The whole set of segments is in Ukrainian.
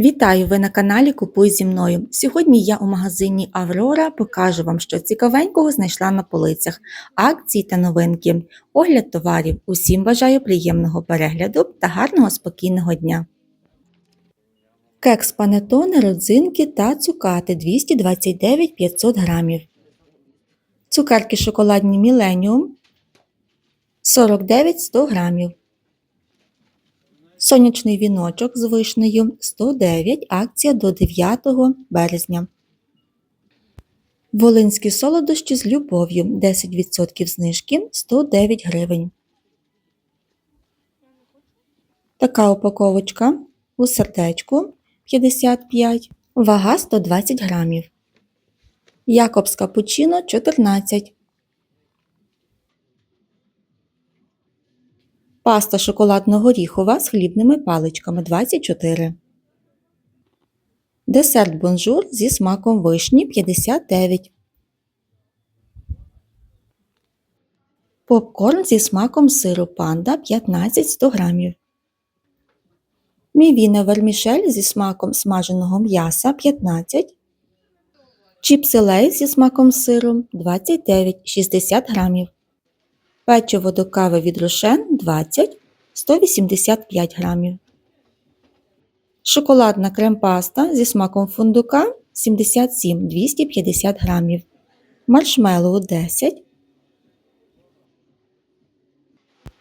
Вітаю! Ви на каналі Купуй зі мною. Сьогодні я у магазині Аврора покажу вам, що цікавенького знайшла на полицях, акції та новинки, огляд товарів. Усім бажаю приємного перегляду та гарного спокійного дня. Кекс панетоне, родзинки та цукати 229 500 грамів. Цукерки шоколадні Міленіум 49 100 грамів. Сонячний віночок з вишнею 109, акція до 9 березня. Волинські солодощі з любов'ю 10% знижки 109 гривень. Така упаковочка у сердечку 55, вага 120 грамів. Якобс капучино 14 Паста шоколадно-горіхова з хлібними паличками 24. Десерт бонжур зі смаком вишні 59. Попкорн зі смаком сиру панда 15 100 грамів. Мівіна вермішель зі смаком смаженого м'яса 15. Чіпси лейс зі смаком сиру 29 60 грамів. Печиво до кави від Рошен 20 185 грамів. Шоколадна крем-паста зі смаком фундука 77 250 грамів. Маршмеллоу 10.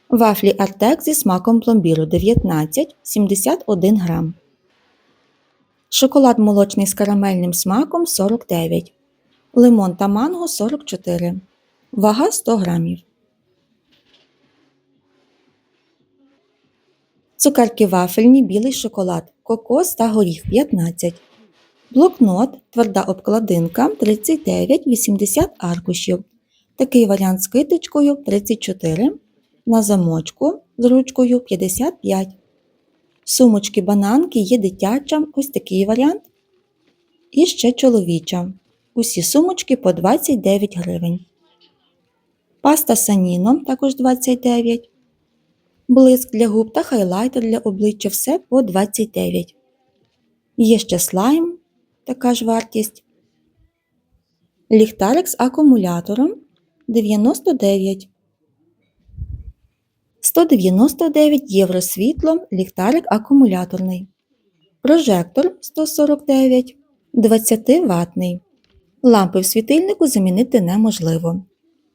Вафлі Артек зі смаком пломбіру 19 71 грам. Шоколад молочний з карамельним смаком 49. Лимон та манго 44. Вага 100 грамів. Цукерки вафельні, білий шоколад, кокос та горіх 15. Блокнот, тверда обкладинка 39,80 аркушів. Такий варіант з киточкою 34. На замочку з ручкою 55. Сумочки бананки є дитяча, ось такий варіант. І ще чоловіча. Усі сумочки по 29 гривень. Паста саніно також 29 блиск для губ та хайлайтер для обличчя все по 29. Є ще слайм, така ж вартість. Ліхтарик з акумулятором 99. 199 євро світло, ліхтарик акумуляторний. Прожектор 149, 20 ватний. Лампи в світильнику замінити неможливо.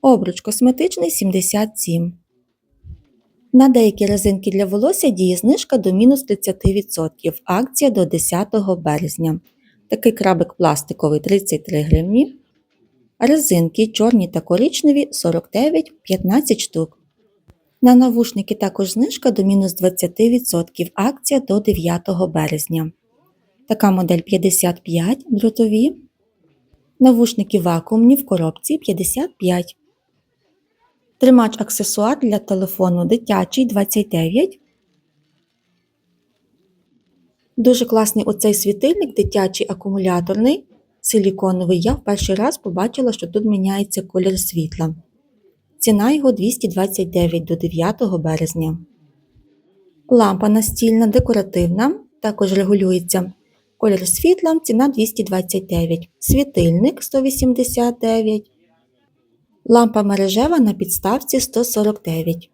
Обруч косметичний 77. На деякі резинки для волосся діє знижка до мінус 30%. Акція до 10 березня. Такий крабик пластиковий 33 гривні. Резинки чорні та коричневі 49 15 штук. На навушники також знижка до мінус 20%. Акція до 9 березня. Така модель 55 дротові. Навушники вакуумні в коробці 55 Тримач аксесуар для телефону дитячий 29. Дуже класний оцей світильник дитячий акумуляторний, силіконовий. Я в перший раз побачила, що тут міняється колір світла. Ціна його 229 до 9 березня. Лампа настільна декоративна, також регулюється колір світла, ціна 229, світильник 189. Лампа мережева на підставці 149.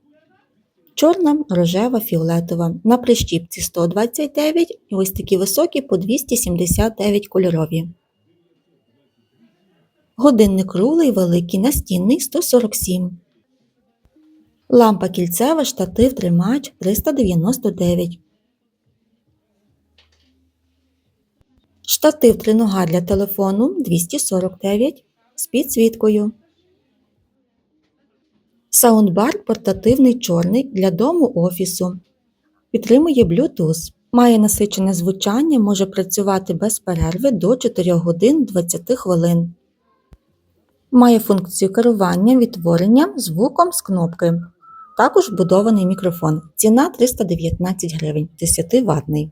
Чорна, рожева, фіолетова. На прищіпці 129 і ось такі високі по 279 кольорові. Годинник рулий великий настінний 147. Лампа кільцева, штатив, тримач 399. Штатив тринога для телефону 249 з підсвіткою. Саундбар портативний чорний для дому офісу. Підтримує Bluetooth. Має насичене звучання, може працювати без перерви до 4 годин 20 хвилин. Має функцію керування відтворення звуком з кнопки. Також вбудований мікрофон. Ціна 319 гривень 10 ватний.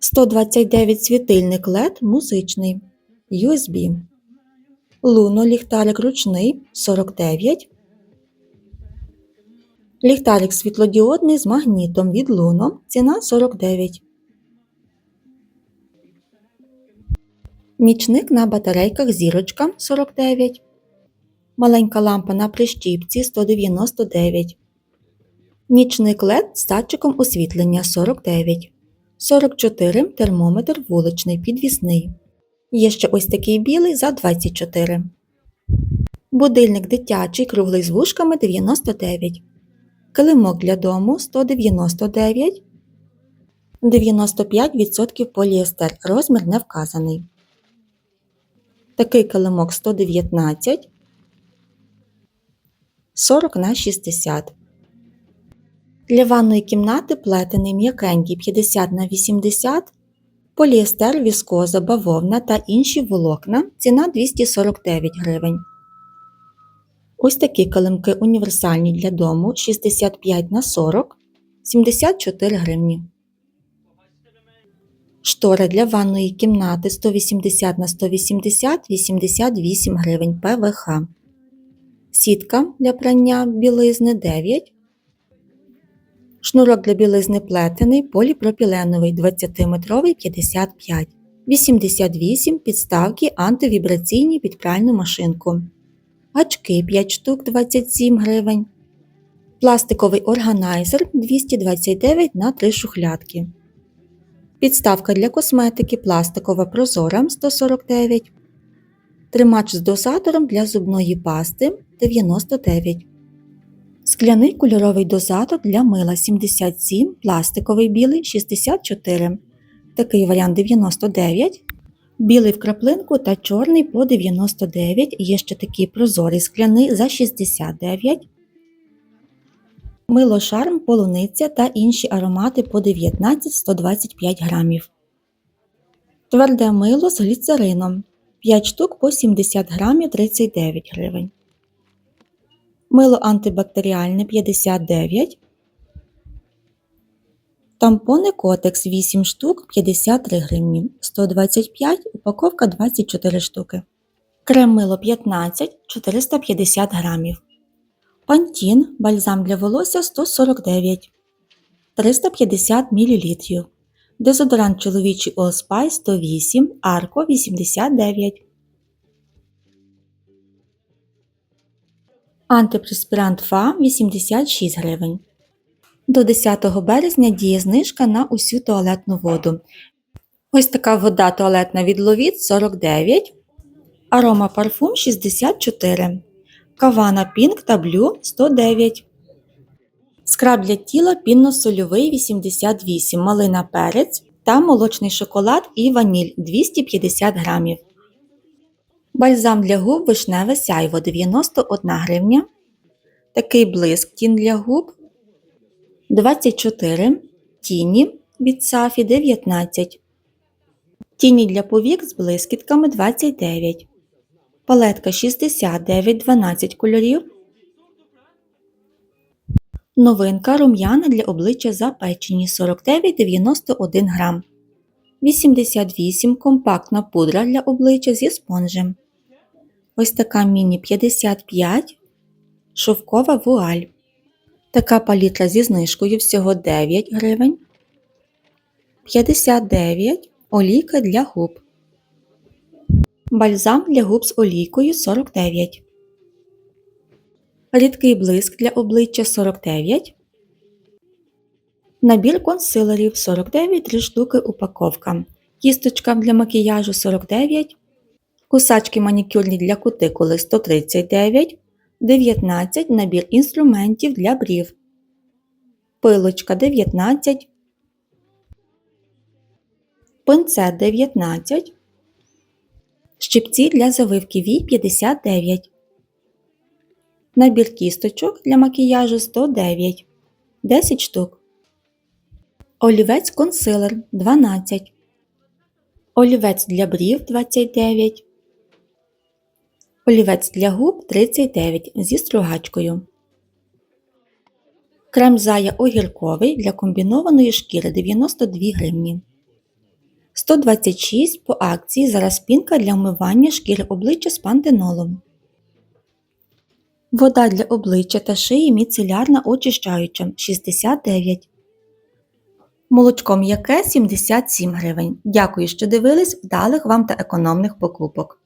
129 світильник LED музичний. USB. Луно ліхтарик ручний 49 Ліхтарик світлодіодний з магнітом від Luno, ціна 49. Нічник на батарейках зірочка 49. Маленька лампа на прищіпці 199. Нічник LED з датчиком освітлення 49. 44 термометр вуличний підвісний. Є ще ось такий білий за 24. Будильник дитячий круглий з вушками 99. Килимок для дому 199. 95% поліестер. Розмір не вказаний. Такий килимок 119. 40 на 60. Для ванної кімнати плетений м'якенький 50 на 80, поліестер, віскоза, бавовна та інші волокна. Ціна 249 гривень. Ось такі килимки універсальні для дому 65 на 40 74 гривні. Штори для ванної кімнати 180 на 180 88 гривень ПВХ. Сітка для прання білизни 9 Шнурок для білизни плетений, поліпропіленовий 20-метровий 55, 88 підставки антивібраційні під пральну машинку. Гачки 5 штук 27 гривень. Пластиковий органайзер 229 на 3 шухлядки. Підставка для косметики пластикова прозора 149. Тримач з дозатором для зубної пасти 99. Скляний кольоровий дозатор для мила 77, пластиковий білий 64. Такий варіант 99. Білий в краплинку та чорний по 99. Є ще такий прозорий скляний за 69. Мило шарм, полуниця та інші аромати по 19-125 грамів. Тверде мило з гліцерином 5 штук по 70 грамів 39 гривень. Мило антибактеріальне 59. Тампони Котекс 8 штук 53 гривні. 125, упаковка 24 штуки. Крем мило 15 450 грамів. Пантін бальзам для волосся 149 350 мл. Дезодорант чоловічий Allspice 108, Арко 89. Антипреспірант ФА 86 гривень. До 10 березня діє знижка на усю туалетну воду. Ось така вода туалетна від Ловіт 49, арома парфум 64, кавана Пінк та Блю 109. Скраб для тіла пінно-сольовий 88, малина перець та молочний шоколад і ваніль 250 грамів. Бальзам для губ вишневе сяйво 91 гривня. Такий блиск тін для губ 24. Тіні від Сафі 19. Тіні для повік з блискітками 29. Палетка 69 12 кольорів. Новинка рум'яна для обличчя запечені 49,91 грам. 88 компактна пудра для обличчя зі спонжем. Ось така міні 55, шовкова вуаль. Така палітра зі знижкою всього 9 гривень. 59 олійка для губ. Бальзам для губ з олійкою 49. Рідкий блиск для обличчя 49. Набір консилерів 49 3 штуки упаковка. Кісточка для макіяжу 49. Кусачки манікюрні для кутикули 139, 19 набір інструментів для брів, пилочка 19, пинцет 19, щипці для завивки вій 59, набір кісточок для макіяжу 109, 10 штук, олівець консилер 12, олівець для брів 29 олівець для губ 39 зі стругачкою. Крем зая огірковий для комбінованої шкіри 92 гривні. 126 по акції зараз пінка для вмивання шкіри обличчя з пантенолом. Вода для обличчя та шиї міцелярна очищаюча 69. Молочко м'яке 77 гривень. Дякую, що дивились, вдалих вам та економних покупок.